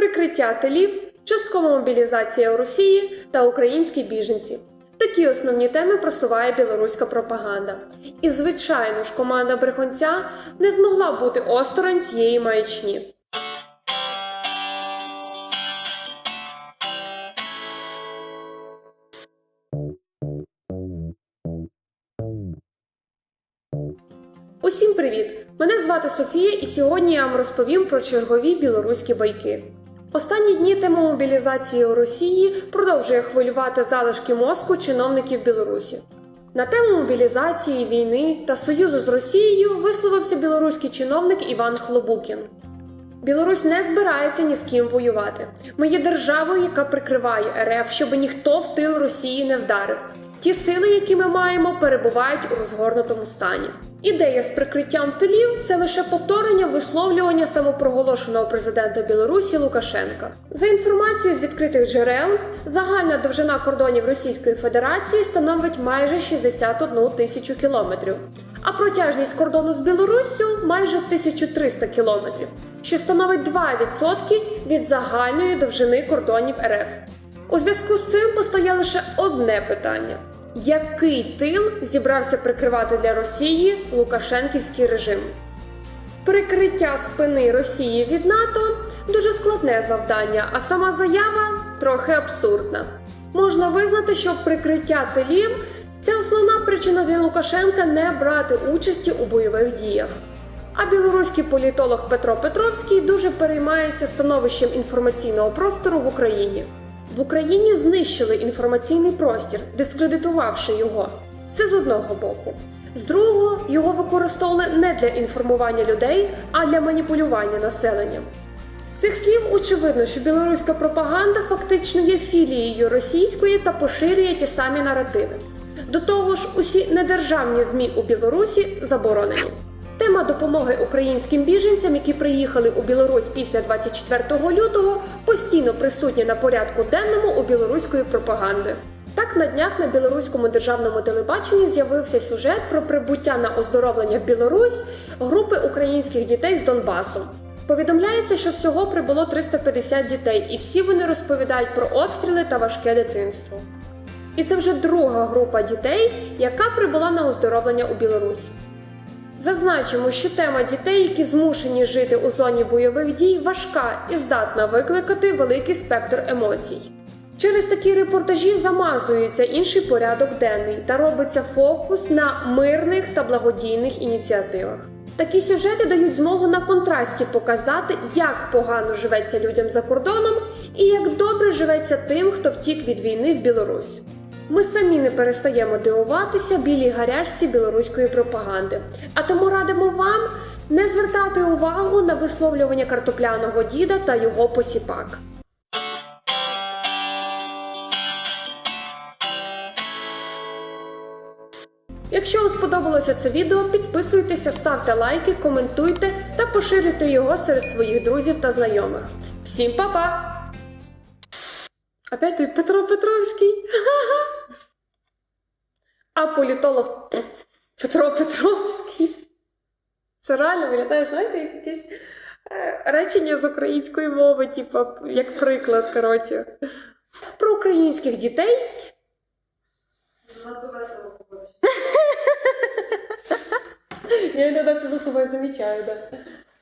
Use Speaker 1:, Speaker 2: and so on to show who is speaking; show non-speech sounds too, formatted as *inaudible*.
Speaker 1: прикриття тилів, часткова мобілізація у Росії та українські біженці. Такі основні теми просуває білоруська пропаганда. І, звичайно ж, команда брехунця не змогла бути осторонь цієї маячні. Усім привіт! Мене звати Софія, і сьогодні я вам розповім про чергові білоруські байки. Останні дні тема мобілізації у Росії продовжує хвилювати залишки мозку чиновників Білорусі. На тему мобілізації, війни та союзу з Росією висловився білоруський чиновник Іван Хлобукін. Білорусь не збирається ні з ким воювати. Ми є державою, яка прикриває РФ, щоб ніхто в тил Росії не вдарив. Ті сили, які ми маємо, перебувають у розгорнутому стані. Ідея з прикриттям тилів це лише повторення висловлювання самопроголошеного президента Білорусі Лукашенка. За інформацією з відкритих джерел, загальна довжина кордонів Російської Федерації становить майже 61 тисячу кілометрів, а протяжність кордону з Білоруссю майже 1300 кілометрів, що становить 2% від загальної довжини кордонів РФ. У зв'язку з цим постає лише одне питання: який тил зібрався прикривати для Росії Лукашенківський режим? Прикриття спини Росії від НАТО дуже складне завдання, а сама заява трохи абсурдна. Можна визнати, що прикриття тилів це основна причина для Лукашенка не брати участі у бойових діях. А білоруський політолог Петро Петровський дуже переймається становищем інформаційного простору в Україні. Україні знищили інформаційний простір, дискредитувавши його. Це з одного боку. З другого, його використовували не для інформування людей, а для маніпулювання населенням. З цих слів очевидно, що білоруська пропаганда фактично є філією російської та поширює ті самі наративи. До того ж, усі недержавні ЗМІ у Білорусі заборонені. Тема допомоги українським біженцям, які приїхали у Білорусь після 24 лютого, постійно присутня на порядку денному у білоруської пропаганди. Так на днях на білоруському державному телебаченні з'явився сюжет про прибуття на оздоровлення в Білорусь групи українських дітей з Донбасу. Повідомляється, що всього прибуло 350 дітей, і всі вони розповідають про обстріли та важке дитинство. І це вже друга група дітей, яка прибула на оздоровлення у Білорусь. Зазначимо, що тема дітей, які змушені жити у зоні бойових дій, важка і здатна викликати великий спектр емоцій. Через такі репортажі замазується інший порядок денний та робиться фокус на мирних та благодійних ініціативах. Такі сюжети дають змогу на контрасті показати, як погано живеться людям за кордоном і як добре живеться тим, хто втік від війни в Білорусь. Ми самі не перестаємо дивуватися білій гарячці білоруської пропаганди. А тому радимо вам не звертати увагу на висловлювання картопляного діда та його посіпак. Якщо вам сподобалося це відео, підписуйтеся, ставте лайки, коментуйте та поширюйте його серед своїх друзів та знайомих. Всім па-па! Опять той Петро Петровський. *laughs* А політолог Петро Петровський. Це реально виглядає, знаєте, як якесь е, речення з української мови, типу, як приклад, коротше. Про українських дітей
Speaker 2: Занадто весело поводиш.
Speaker 1: Я іноді це за собою замічаю, да.